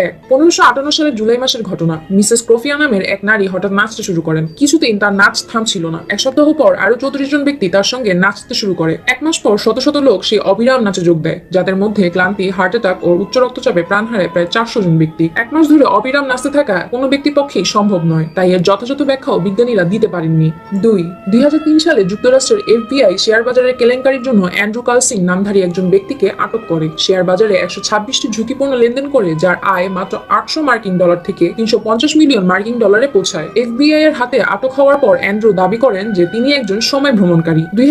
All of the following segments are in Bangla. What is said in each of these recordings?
এক পনেরোশো আটান্ন সালের জুলাই মাসের ঘটনা। মিসেস ক্রোফিয়া নামের এক নারী হঠাৎ নাচতে শুরু করেন। কিছুদিন তার নাচ থামছিল না। এক সপ্তাহ পর আরও চৌত্রিশ জন ব্যক্তি তার সঙ্গে নাচতে শুরু করে। এক মাস পর শত শত লোক সেই অবিরাম নাচে যোগ দেয়, যাদের মধ্যে ক্লান্তি, হার্ট অ্যাটাক ও উচ্চ রক্তচাপে প্রাণ হারায় প্রায় চারশো জন ব্যক্তি। এক মাস ধরে অবিরাম নাচতে থাকা কোনো ব্যক্তির পক্ষেই সম্ভব নয়। তাই এর যথাযথ ব্যাখ্যাও বিজ্ঞানীরা দিতে পারেননি। দুই দুই সালে যুক্তরাষ্ট্রের এফবিআই শেয়ার বাজারের কেলেঙ্কারির জন্য অ্যান্ড্রু কালসিং নামধারী একজন ব্যক্তিকে আটক করে। শেয়ার বাজারে একশো ছাব্বিশটি ঝুঁকিপূর্ণ লেনদেন করে, যার আয় মাত্র আটশো মার্কিন ডলার থেকে তিনশো পঞ্চাশ মিলিয়ন মার্কিন ডলারে পৌঁছায়। এফবিআই এর হাতে আটক হওয়ার পর অ্যান্ড্রু দাবি করেন যে তিনি একজন সময় ভ্রমণকারী। দুই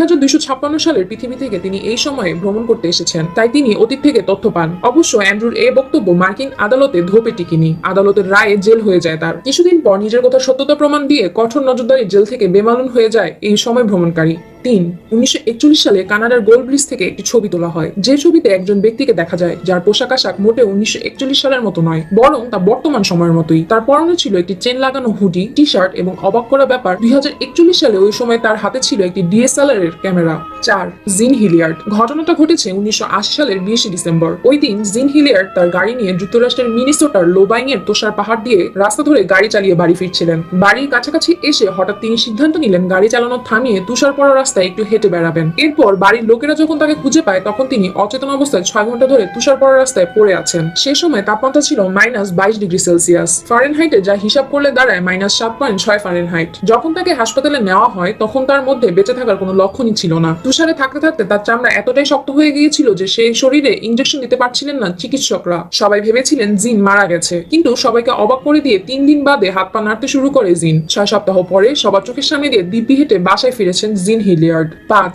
সালের পৃথিবী থেকে তিনি এই সময়ে ভ্রমণ করতে এসেছেন, তাই তিনি অতীত থেকে তথ্য পান। অবশ্য অ্যান্ড্রুর এই বক্তব্য মার্কিন আদালতে ধোপে টিকিনি। আদালতের রায়ে জেল হয়ে যায় তার। কিছুদিন পর নিজের কথা সত্যতা প্রমাণ দিয়ে কঠোর নজরদারি জেল থেকে বেমালুন হয়ে যায় এই সময় ভ্রমণকারী। তিন, উনিশশো সালে কানাডার গোল ব্রিজ থেকে একটি ছবি তোলা হয়। যে ছবিতে একজন ব্যক্তিকে দেখা যায়, যার পোশাক আশাক মোটে উনিশশো একচল্লিশ সালের মতো নয়, বরং তা বর্তমান সময়ের মতোই। তার পরনে ছিল একটি চেন লাগানো হুডি টি শার্ট এবং অবাক করা ব্যাপার, দুই হাজার একচল্লিশ সালে ওই সময় তার হাতে ছিল একটি ডিএসএলআর এর ক্যামেরা। চার, জিন হিলিয়ার্ড। ঘটনাটা ঘটেছে উনিশশো আশি সালের বিশে ডিসেম্বর। ওই দিন জিন হিলিয়ার্ড তার গাড়ি নিয়ে যুক্তরাষ্ট্রের মিনিসোটার লোবাইং এর তোষার পাহাড় দিয়ে রাস্তা ধরে গাড়ি চালিয়ে বাড়ি ফিরছিলেন। বাড়ির কাছাকাছি এসে হঠাৎ তিনি সিদ্ধান্ত নিলেন, গাড়ি চালানো থামিয়ে তুষার পড়া রাস্তায় একটু হেঁটে বেড়াবেন। এরপর বাড়ির লোকেরা যখন তাকে খুঁজে পায়, তখন তিনি অচেতন অবস্থায় ছয় ঘণ্টা ধরে তুষার পড়া রাস্তায় পড়ে আছেন। সে সময় তাপমাত্রা ছিল মাইনাস বাইশ ডিগ্রি সেলসিয়াস। ফারেনহাইটে যা হিসাব করলে দাঁড়ায় মাইনাস সাত পয়েন্ট ছয় ফারেনহাইট। যখন তাকে হাসপাতালে নেওয়া হয়, তখন তার মধ্যে বেঁচে থাকার কোনো লক্ষণই ছিল না। তুষারে থাকতে থাকতে তার চামড়া এতটাই শক্ত হয়ে গিয়েছিল যে সেই শরীরে ইঞ্জেকশন দিতে পারছিলেন না চিকিৎসকরা। সবাই ভেবেছিলেন জিন মারা গেছে। কিন্তু সবাইকে অবাক করে দিয়ে তিন দিন বাদে হাত পা নাড়তে শুরু করে জিন। ছয় সপ্তাহ পরে সবার চোখের সামনে দিয়ে দিব্যি হেঁটে বাসায় ফিরেছেন জিন হিলিয়ার্ড পাঁচ